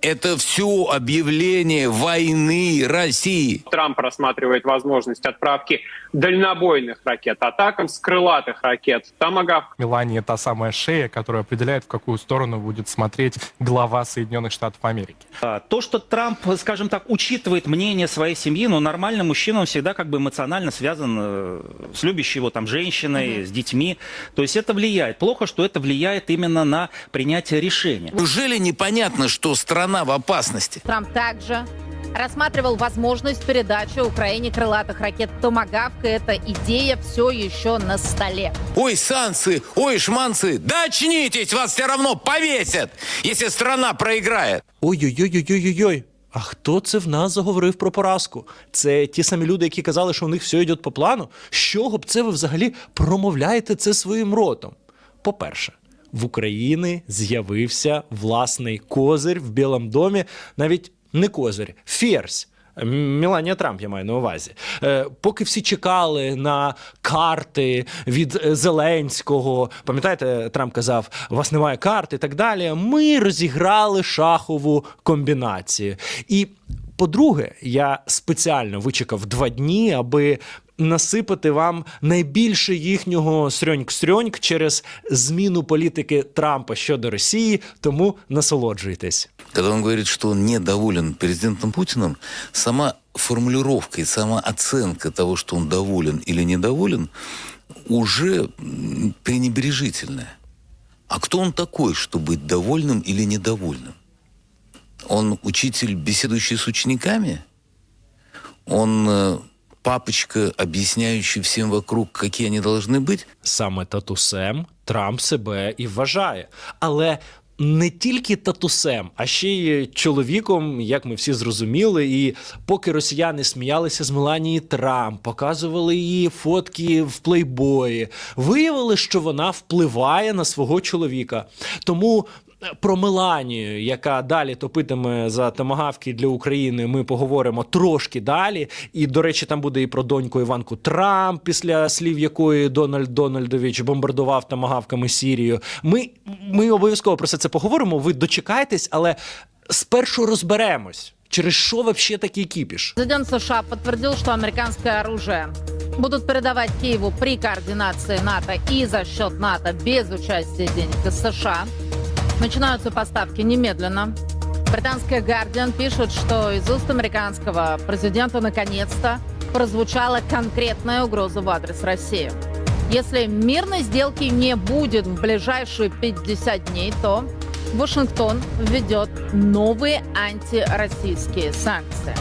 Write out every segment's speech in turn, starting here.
Это все объявление войны России. Трамп рассматривает возможность отправки дальнобойных ракет, атакам с крылатых ракет. Томагавк Мелания та самая шея, которая определяет, в какую сторону будет смотреть глава Соединенных Штатов Америки. А, То, что Трамп, скажем так, учитывает мнение своей семьи, но нормальный мужчина, он всегда как бы эмоционально связан э, с любящей его там женщиной, с детьми. То есть это влияет. Плохо, что это влияет именно на принятие решения. Неужели непонятно, что страна в опасности? Трамп также рассматривал возможность передачи Украине крылатых ракет «Томагавк». И эта идея все еще на столе. Ой, санкции, ой, шманцы, да очнитесь, вас все равно повесят, если страна проиграет. Ой-ой-ой-ой-ой-ой. А хто це в нас заговорив про поразку? Це ті самі люди, які казали, що у них все йде по плану. З чого б це ви взагалі промовляєте це своїм ротом? По-перше, в Україні з'явився власний козир в Білому домі, навіть не козир, ферзь. М- Меланія Трамп, я маю на увазі. Е, поки всі чекали на карти від е, Зеленського, пам'ятаєте, Трамп казав, у вас немає карт і так далі. Ми розіграли шахову комбінацію. І по-друге, я спеціально вичекав два дні, аби насипати вам найбільше їхнього срьоньк-срьоньк через зміну політики Трампа щодо Росії, тому насолоджуйтесь. Когда он говорит, что он недоволен президентом Путиным, сама формулировка и сама оценка того, что он доволен или недоволен, уже м, пренебрежительная. А кто он такой, чтобы быть довольным или недовольным? Он учитель, беседующий с учениками? Он э, папочка, объясняющий всем вокруг, какие они должны быть? Саме татусем Трамп себе і вважає. Але не тільки татусем, а ще й чоловіком, як ми всі зрозуміли. І поки росіяни сміялися з Меланії Трамп, показували її фотки в плейбої, виявили, що вона впливає на свого чоловіка. Тому. про Меланію, яка далі топитиме за томагавки для України, ми поговоримо трошки далі. І, до речі, там буде і про доньку Іванку Трамп, після слів якої Дональд Дональдович бомбардував томагавками Сірію. Ми, ми обов'язково про все це поговоримо. Ви дочекайтесь, але спершу розберемось, через що взагалі такий кіпіш. Президент США подтвердил, что американское оружие будут передавать Киеву при координации НАТО и за счет НАТО без участия денег из США. Начинаются поставки немедленно. Британская Guardian пишет, что из уст американского президента наконец-то прозвучала конкретная угроза в адрес России. Если мирной сделки не будет в ближайшие 50 дней, то Вашингтон введет новые антироссийские санкции.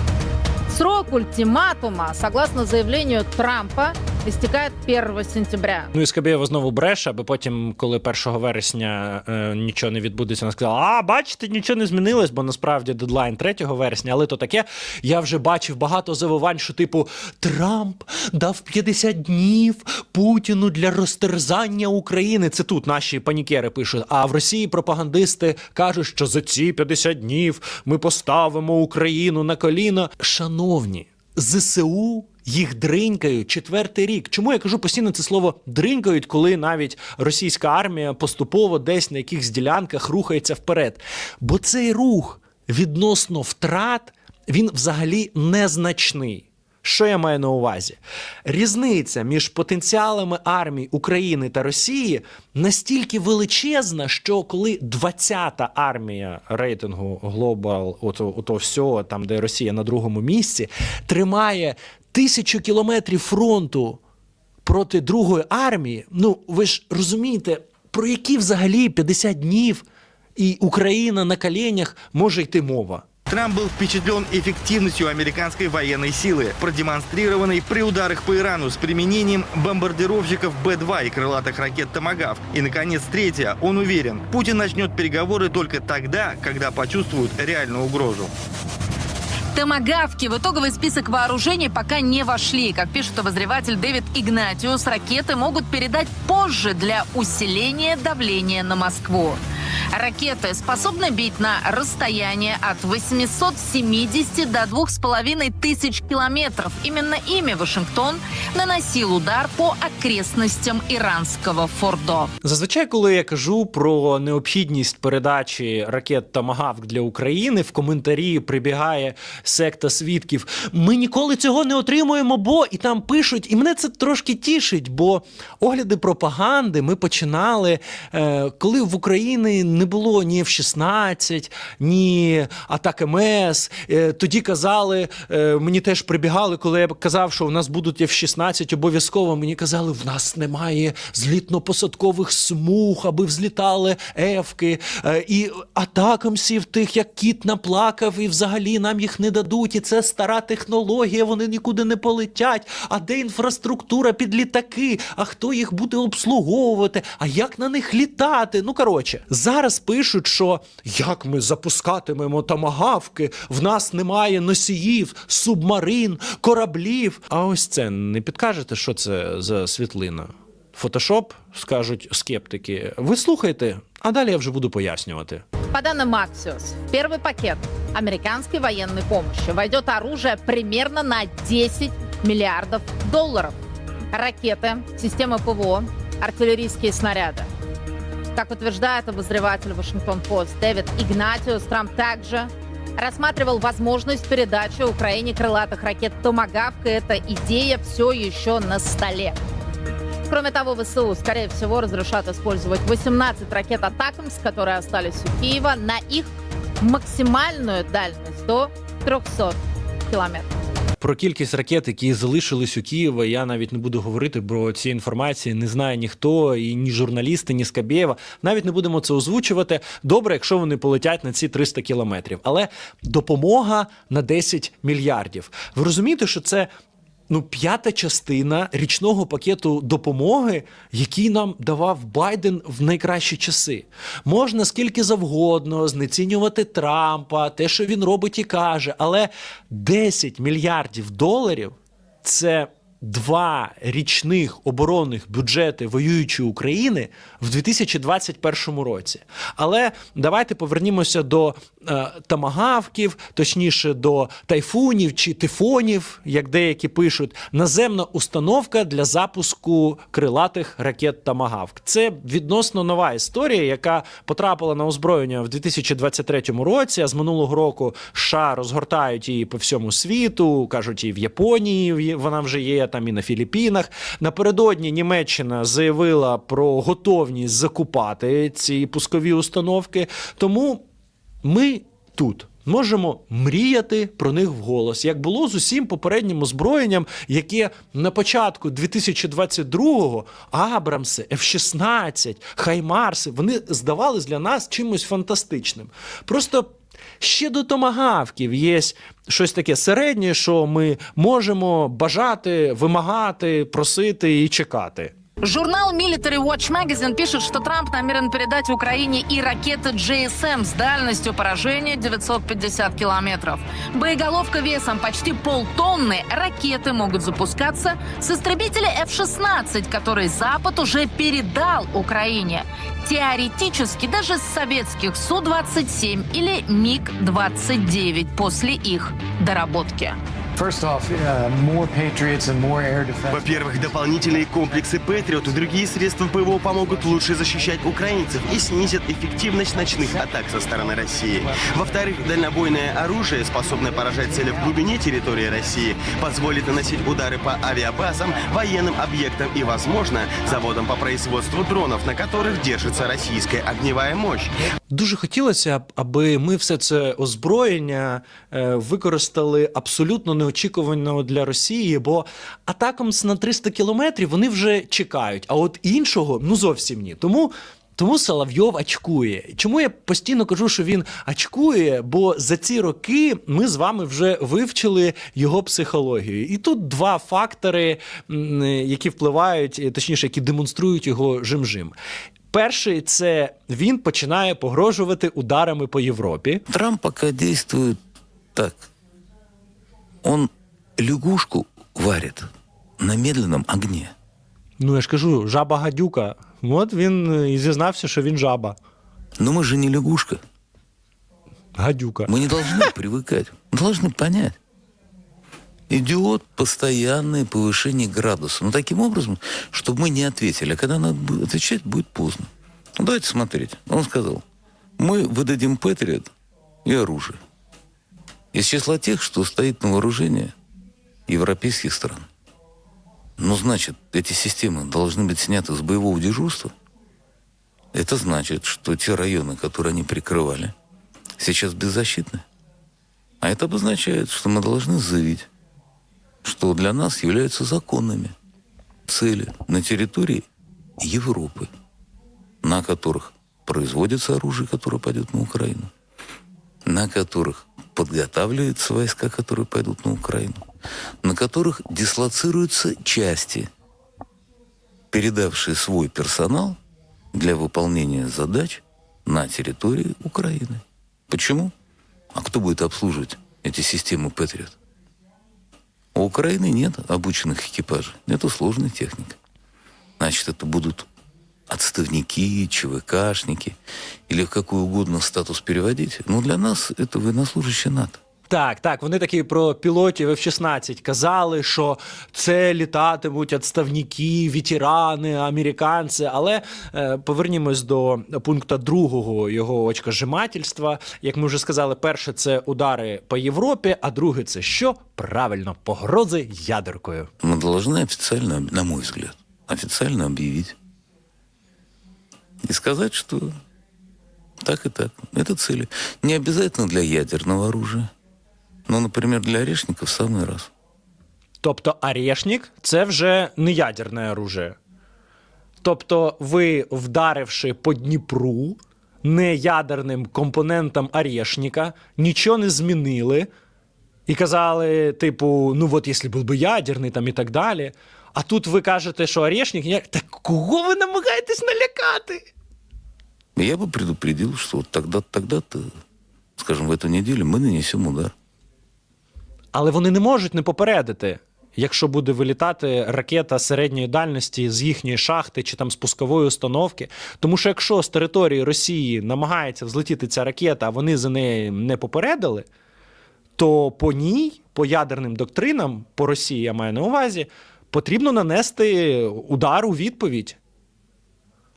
Срок ультиматума, согласно заявлению Трампа, истекает 1 сентября. Ну і Скабєєва знову бреше, аби потім, коли 1 вересня е, нічого не відбудеться, вона сказала: А, бачите, нічого не змінилось, бо насправді дедлайн 3 вересня, але то таке. Я вже бачив багато завивань, що типу Трамп дав 50 днів Путіну для розтерзання України. Це тут наші панікери пишуть. А в Росії пропагандисти кажуть, що за ці 50 днів ми поставимо Україну на коліна. Шановні, ЗСУ їх дринькають четвертий рік. Чому я кажу постійно це слово дринькають, коли навіть російська армія поступово десь на якихось ділянках рухається вперед? Бо цей рух відносно втрат він взагалі незначний. Що я маю на увазі? Різниця між потенціалами армій України та Росії настільки величезна, що коли 20-та армія рейтингу Global, ото, ото всього, там де Росія на другому місці, тримає тисячу кілометрів фронту проти другої армії, ну ви ж розумієте, про які взагалі 50 днів і Україна на коленях може йти мова? Трамп был впечатлен эффективностью американской военной силы, продемонстрированной при ударах по Ирану с применением бомбардировщиков Б-2 и крылатых ракет «Томагав». И, наконец, третье. Он уверен, Путин начнет переговоры только тогда, когда почувствует реальную угрозу. Томагавки в итоговый список вооружений пока не вошли. Как пишет обозреватель Дэвид Игнатиус, ракеты могут передать позже для усиления давления на Москву. Ракеты способны бить на расстояние от 870 до 2,5 тысяч километров. Именно ими Вашингтон наносил удар по окрестностям иранского Фордо. Зазвичай, коли я кажу про необхідність передачі ракет Томагавк для України, в коментарі прибігає секта свідків. Ми ніколи цього не отримуємо, бо і там пишуть, і мене це трошки тішить, бо огляди пропаганди ми починали, е, коли в Україні не було ні F-16, ні атак МС. Е, тоді казали, е, мені теж прибігали, коли я казав, що в нас будуть F-16 обов'язково. Мені казали, в нас немає злітно-посадкових смуг, аби взлітали ефки. І атакамсів тих, як кіт наплакав, і взагалі нам їх не дадуть. І це стара технологія, вони нікуди не полетять. А де інфраструктура під літаки? А хто їх буде обслуговувати? А як на них літати? Ну коротше, зараз пишуть, що як ми запускатимемо тамагавки, в нас немає носіїв, субмарин, кораблів. А ось це не підкажете, що це за світлина? Фотошоп, скажуть скептики. Ви слухайте, а далі я вже буду пояснювати. По данным Axios, в первый пакет американской военной помощи войдет оружие примерно на 10 миллиардов долларов. Ракеты, системы ПВО, артиллерийские снаряды. Как утверждает обозреватель Вашингтон-Пост Дэвид Игнатиус, Трамп также рассматривал возможность передачи Украине крылатых ракет «Томагавк», и эта идея все еще на столе. Кроме того, ВСУ, скорее всего, разрешат использовать 18 ракет «Атакамс», которые остались у Киева, на их максимальную дальность до 300 километров. Про кількість ракет, які залишились у Києва, я навіть не буду говорити, бо цієї інформації не знає ніхто, і ні журналісти, ні Скабєєва. Навіть не будемо це озвучувати. Добре, якщо вони полетять на ці 300 кілометрів. Але допомога на 10 мільярдів. Ви розумієте, що це. Ну, п'ята частина річного пакету допомоги, який нам давав Байден в найкращі часи. Можна скільки завгодно знецінювати Трампа, те, що він робить і каже, але 10 мільярдів доларів це два річних оборонних бюджети воюючої України в 2021 році. Але давайте повернімося до е, тамагавків, точніше до тайфунів чи тифонів, як деякі пишуть, наземна установка для запуску крилатих ракет Тамагавк. Це відносно нова історія, яка потрапила на озброєння в 2023 році. А з минулого року США розгортають її по всьому світу, кажуть, і в Японії вона вже є, там і на Філіппінах. Напередодні Німеччина заявила про готовність закупати ці пускові установки. Тому ми тут. Можемо мріяти про них вголос, як було з усім попереднім озброєнням, яке на початку 2022-го Абрамси, F-16, Хаймарси, вони здавались для нас чимось фантастичним. Просто ще до томагавків є щось таке середнє, що ми можемо бажати, вимагати, просити і чекати. Журнал Military Watch Magazine пишет, что Трамп намерен передать Украине и ракеты GSM с дальностью поражения 950 километров. Боеголовка весом почти полтонны. Ракеты могут запускаться с истребителя F-16, который Запад уже передал Украине. Теоретически даже с советских Су-27 или МиГ-29 после их доработки. Во-первых, дополнительные комплексы Патриот и другие средства ПВО помогут лучше защищать украинцев и снизят эффективность ночных атак со стороны России. Во-вторых, дальнобойное оружие, способное поражать цели в глубине территории России, позволит наносить удары по авиабазам, военным объектам и, возможно, заводам по производству дронов, на которых держится российская огневая мощь. Дуже хотілося б, аби ми все це озброєння е, використали абсолютно неочікувано для Росії, бо атакам на 300 кілометрів вони вже чекають, а от іншого ну зовсім ні. Тому. Тому Соловйов очкує. Чому я постійно кажу, що він очкує? Бо за ці роки ми з вами вже вивчили його психологію. І тут два фактори, які впливають, е, точніше, які демонструють його жим-жим. Перший це він починає погрожувати ударами по Європі. Трамп пока действует так. Он лягушку варит на медленном огне. Ну я ж кажу, жаба гадюка. От він е, і зізнався, що він жаба. Но мы же не лягушка. Гадюка. Мы не должны привыкать. Мы должны понять. Идет постоянное повышение градуса. Но таким образом, чтобы мы не ответили. А когда надо отвечать, будет поздно. Ну, давайте смотреть. Он сказал, мы выдадим Патриот и оружие. Из числа тех, что стоит на вооружении европейских стран. Ну, значит, эти системы должны быть сняты с боевого дежурства. Это значит, что те районы, которые они прикрывали, сейчас беззащитны. А это обозначает, что мы должны заявить, что для нас являются законными цели на территории Европы, на которых производится оружие, которое пойдет на Украину, на которых подготавливаются войска, которые пойдут на Украину, на которых дислоцируются части, передавшие свой персонал для выполнения задач на территории Украины. Почему? А кто будет обслуживать эти системы Патриот? У Украины нет обученных экипажей, нету сложной техники. Значит, это будут отставники, ЧВКшники или какой угодно статус переводить. Но для нас это военнослужащие НАТО. Так, так, вони такі про пілотів F-16 казали, що це літатимуть відставники, ветерани, американці. Але е, повернімось до пункту другого його очкожимательства. Як ми вже сказали, перше це удари по Європі, а друге це що? Правильно, погрози ядеркою. Мы должны официально, на мой взгляд, официально объявить и сказать, что так и так. Это цели. Не обязательно для ядерного оружия. Но, например, для орешников в самый раз. Тобто Орешник це вже не ядерне оружие. Тобто, ви, вдаривши по Дніпру неядерним компонентам Орешника, нічого не змінили і казали, типу, ну от якщо був би ядерний там і так далі. А тут ви кажете, що Орешник, я... так кого ви намагаєтесь налякати? Я бы предупредил, что вот тогда-то, тогда-то, скажем, в эту неделю мы нанесем удар. Але вони не можуть не попередити, якщо буде вилітати ракета середньої дальності з їхньої шахти чи там спускової установки. Тому що якщо з території Росії намагається взлетіти ця ракета, а вони за неї не попередили, то по ній, по ядерним доктринам, по Росії я маю на увазі, потрібно нанести удар у відповідь.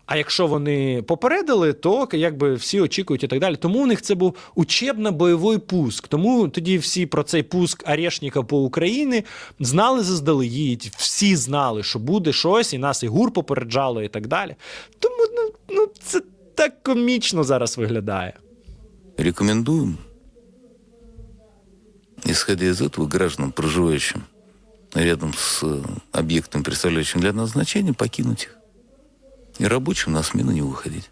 А якщо вони попередили, то якби всі очікують і так далі. Тому у них це був учебно-бойовий пуск. Тому тоді всі про цей пуск Орешника по Україні знали заздалегідь. Всі знали, що буде щось, і нас і ГУР попереджало, і так далі. Тому ну, ну це так комічно зараз виглядає. Рекомендуем, исходя из этого, гражданам, проживающим рядом с э, объектом, представляющим для назначения, покинуть их. И рабочим на смену не выходить.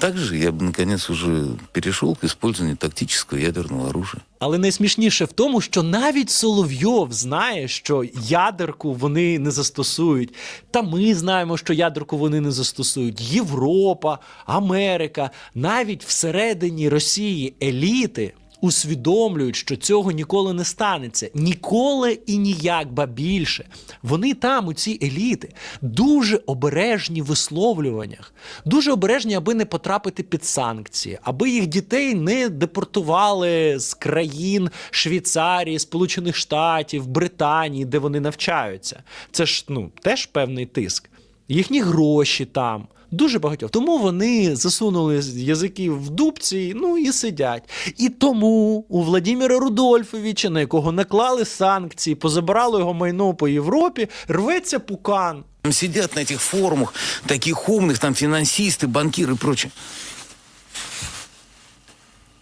Также я бы, наконец, уже перешел к использованию тактического ядерного оружия. Але найсмішніше в тому, що навіть Соловйов знає, що ядерку вони не застосують. Та ми знаємо, що ядерку вони не застосують. Європа, Америка, навіть всередині Росії еліти усвідомлюють, що цього ніколи не станеться. Ніколи і ніяк, ба більше. Вони там, у ці еліти, дуже обережні в висловлюваннях, дуже обережні, аби не потрапити під санкції, аби їх дітей не депортували з країн Швейцарії, Сполучених Штатів, Британії, де вони навчаються. Це ж ну теж певний тиск. Їхні гроші там. Дуже багатьох. Тому вони засунули язики в дубці, ну і сидять. І тому у Владимира Рудольфовича, на якого наклали санкції, позабирали його майно по Європі, рветься пукан. Там сидят на этих форумах таких умных, там финансисты, банкиры и прочее.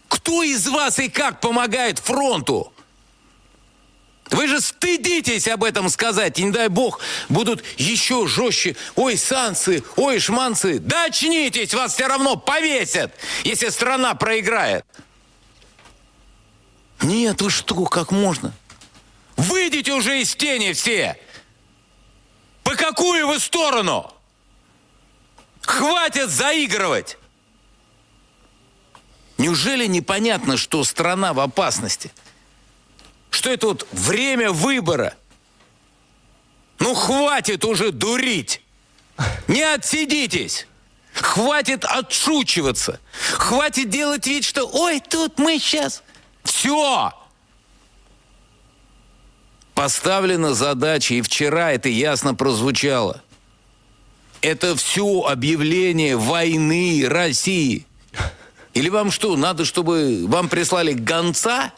Кто из вас и как помогает фронту? Вы же стыдитесь об этом сказать, и не дай бог будут еще жестче. Ой, санкции, ой, шманцы. Да очнитесь, вас все равно повесят, если страна проиграет. Нет, вы что, как можно? Выйдите уже из тени все! По какую вы сторону? Хватит заигрывать! Неужели непонятно, что страна в опасности? Что это вот время выбора? Ну хватит уже дурить! Не отсидитесь! Хватит отшучиваться. Хватит делать вид, что «Ой, тут мы сейчас...» Все! Поставлена задача, и вчера это ясно прозвучало. Это все объявление войны России. Или вам что, надо, чтобы вам прислали гонца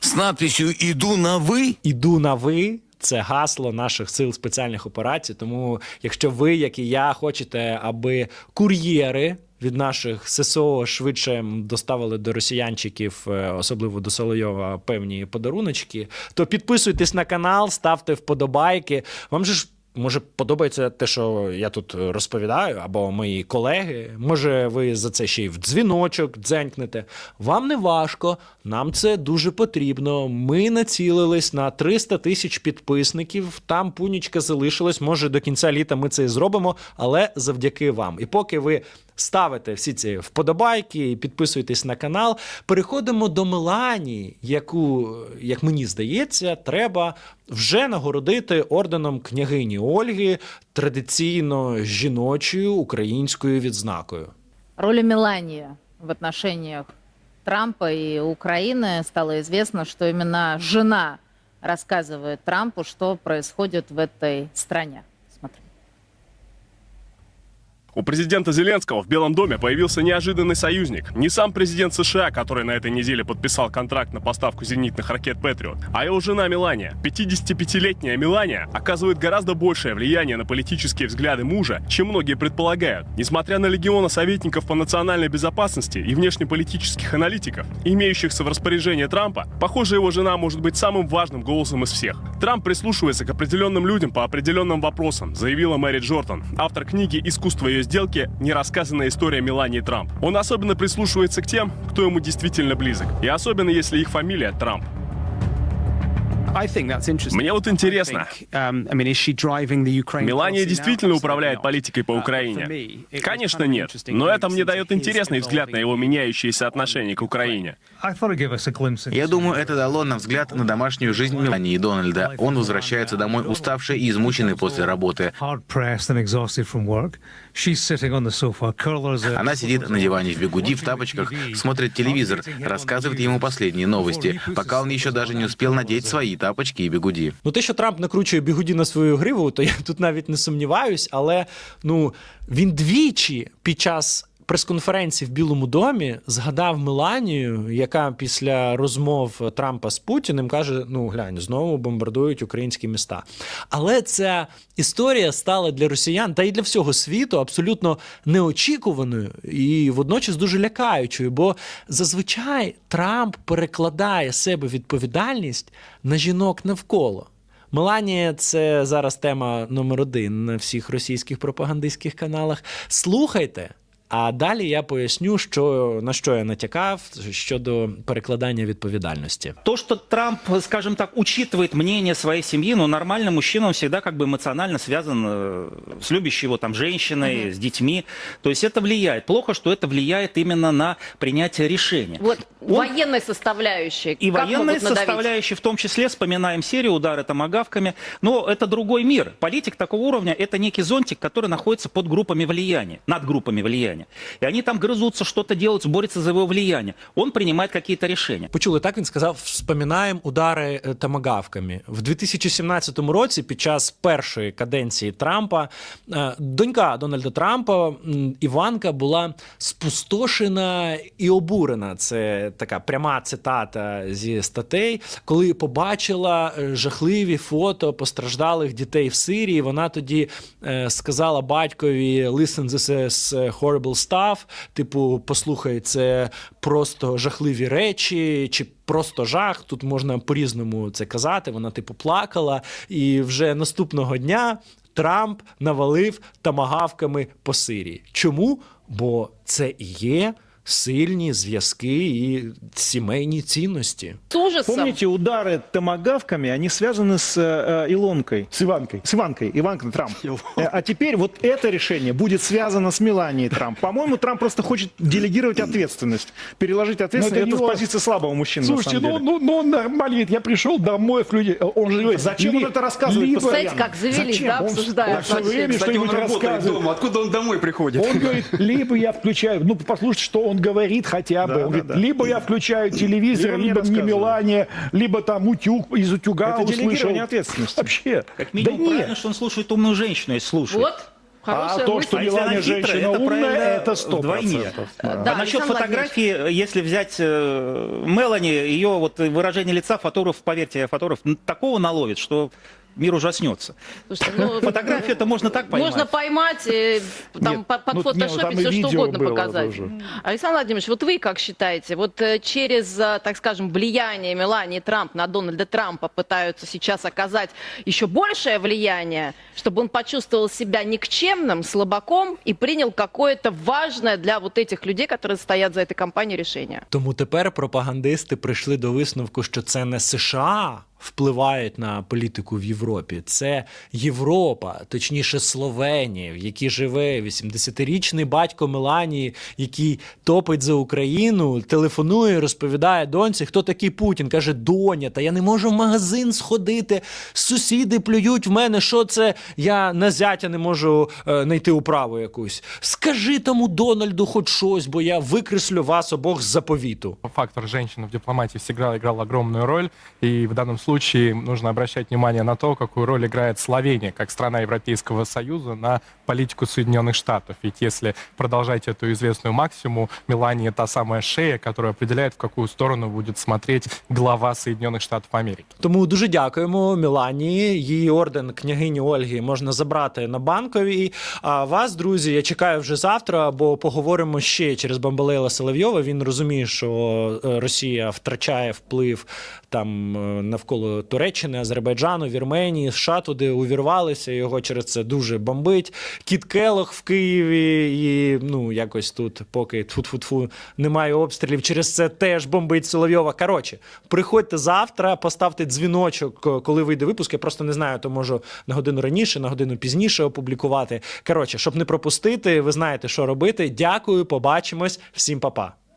с надписью Іду на ви. Іду на ви. Це гасло наших сил спеціальних операцій. Тому, якщо ви, як і я, хочете, аби кур'єри від наших ССО швидше доставили до росіянчиків, е, особливо до Солойова, певні подаруночки, то підписуйтесь на канал, ставте вподобайки. Вам же ж. Може, подобається те, що я тут розповідаю, або мої колеги. Може, ви за це ще й в дзвіночок дзенькнете. Вам не важко, нам це дуже потрібно. Ми націлились на 300 тисяч підписників. Там пунічка залишилась. Може, до кінця літа ми це і зробимо, але завдяки вам. І поки ви ставите всі ці вподобайки і підписуєтесь на канал, переходимо до Меланії, яку, як мені здається, треба вже нагородити орденом княгині Ольги традиційно жіночою українською відзнакою. Роль Мелании в отношениях Трампа и Украины стало известно, что именно жена рассказывает Трампу, что происходит в этой стране. У президента Зеленского в Белом доме появился неожиданный союзник. Не сам президент США, который на этой неделе подписал контракт на поставку зенитных ракет «Патриот», а его жена Мелания. 55-летняя Мелания оказывает гораздо большее влияние на политические взгляды мужа, чем многие предполагают. Несмотря на легиона советников по национальной безопасности и внешнеполитических аналитиков, имеющихся в распоряжении Трампа, похоже, его жена может быть самым важным голосом из всех. Трамп прислушивается к определенным людям по определенным вопросам, заявила Мэри Джордан, автор книги «Искусство ее сделки. Нерассказанная история Мелании Трамп». Он особенно прислушивается к тем, кто ему действительно близок. И особенно, если их фамилия Трамп. Мне вот интересно, Мелания действительно управляет политикой по Украине? Конечно, нет. Но это мне дает интересный взгляд на его меняющиеся отношения к Украине. Я думаю, это дало нам взгляд на домашнюю жизнь Мелании и Дональда. Он возвращается домой уставший и измученный после работы. Она сидит на диване в бегуди, в тапочках, смотрит телевизор, рассказывает ему последние новости, пока он еще даже не успел надеть свои тапочки и бегуди. Ну, те, що Трамп накручує бігуді на свою гриву, то я тут навіть не сумніваюсь, але ну він двічі під час. Прес-конференції в Білому домі згадав Меланію, яка після розмов Трампа з Путіним каже: ну глянь, знову бомбардують українські міста. Але ця історія стала для росіян та й для всього світу абсолютно неочікуваною і водночас дуже лякаючою. Бо зазвичай Трамп перекладає себе відповідальність на жінок навколо. Меланія це зараз тема номер один на всіх російських пропагандистських каналах. Слухайте. А далі я поясню, що на що я натякав щодо перекладання відповідальності. То, что Трамп, скажем так, учитывает мнение своей семьи, ну, нормальный мужчина, он всегда как бы эмоционально связан э, с любящей его там женщиной, с детьми. То есть это влияет. Плохо, что это влияет именно на принятие решения. Вот Он- военной составляющей. И как военные могут надавить? составляющие, в том числе, вспоминаем серию удары томагавками. Но это другой мир. Политик такого уровня – это некий зонтик, который находится под группами влияния, над группами влияния. И они там грызутся, что-то делают, борются за его влияние. Он принимает какие-то решения. Почули так? Він сказав: вспоминаємо удари е, томагавками в 2017 році. Під час першої каденції Трампа е, донька Дональда Трампа Іванка була спустошена і обурена. Це така пряма цитата зі статей, коли побачила е, жахливі фото постраждалих дітей в Сирії. Вона тоді е, сказала батькові «Listen, this is horrible stuff», типу, послухай, це просто жахливі речі, чи просто жах. Тут можна по-різному це казати. Вона, типу, плакала. І вже наступного дня Трамп навалив тамагавками по Сирії. Чому? Бо це і є сильні зв'язки і сімейні цінності. С ужасом. Помните, удары томагавками, они связаны с э, Илонкой, с Иванкой, с Иванкой, Иванкой Трамп. Э, А теперь вот это решение будет связано с Меланией Трамп. По-моему, Трамп просто хочет делегировать ответственность, переложить ответственность. это Это, его- с позиции слабого мужчины, Слушайте, на ну, самом деле. ну, ну он нормально говорит, я пришел домой, в люди, он же говорит, Зачем он ли- это рассказывает либо- Знаете, постоянно? как завелись, Зачем? да, Он- обсуждают он всё вообще. время что-нибудь рассказывает. Откуда он домой приходит? Он говорит, либо я включаю, ну послушайте, что он говорит хотя бы. Да, он да, говорит, да. либо я включаю телевизор, Либо мне либо не рассказывают. Мелания, либо там утюг из утюга Это услышал. делегирование ответственности. Вообще. Как минимум, да нет. правильно, что он слушает умную женщину, если слушает. Вот. Хорошая А то, мысль. что А она хитрая, женщина это умная, это сто вдвойне. процентов. Да, а насчет фотографии, если взять э, Мелани, ее вот выражение лица, фотограф, поверьте, фотограф м, такого наловит, что мир ужаснется. Слушайте, ну, Фотографию это можно так поймать. Можно поймать, э, там, Нет, по- ну, не, ну, там подфотошопить и все, что видео угодно было показать. тоже. Александр Владимирович, вот вы как считаете, вот э, через, э, так скажем, влияние Мелании Трамп на Дональда Трампа пытаются сейчас оказать еще большее влияние, чтобы он почувствовал себя никчемным, слабаком и принял какое-то важное для вот этих людей, которые стоят за этой компанией, решение? Тому тепер пропагандисти прийшли до висновку, що це не США впливають на політику в Європі, це Європа, точніше Словенія, в якій живе 80-річний батько Меланії, який топить за Україну, телефонує, розповідає доньці, хто такий Путін. каже: Доня, та я не можу в магазин сходити. Сусіди плюють в мене. Що це? Я на зятя не можу е, знайти управу якусь. Скажи тому Дональду хоч щось, бо я викреслю вас обох з заповіту. Фактор женщины в дипломатии всегда играл огромную роль, и в данном случае нужно обращать внимание на то, какую роль играет Словения, как страна Европейского Союза, на политику Соединенных Штатов. Ведь если продолжать эту известную максиму, Мелания та самая шея, которая определяет, в какую сторону будет смотреть глава Соединенных Штатов Америки. Тому дуже дякуємо Міланії. Її орден княгині Ольги можна забрати на банковій. А вас, друзі, я чекаю вже завтра, бо поговоримо ще через Бамбалейла Соловйова. Він розуміє, що е, Росія втрачає вплив там е, навколо Туреччини, Азербайджану, Вірменії, США туди увірвалися. Його через це дуже бомбить. Кіт Келох в Києві, і ну якось тут, поки тфу-тфу-тфу, немає обстрілів. Через це теж бомбить Соловйова. Коротше, приходьте завтра, поставте дзвіночок, коли вийде випуск. Я просто не знаю, то можу на годину раніше, на годину пізніше опублікувати. Коротше, щоб не пропустити, ви знаєте, що робити. Дякую, побачимось. Всім па-па.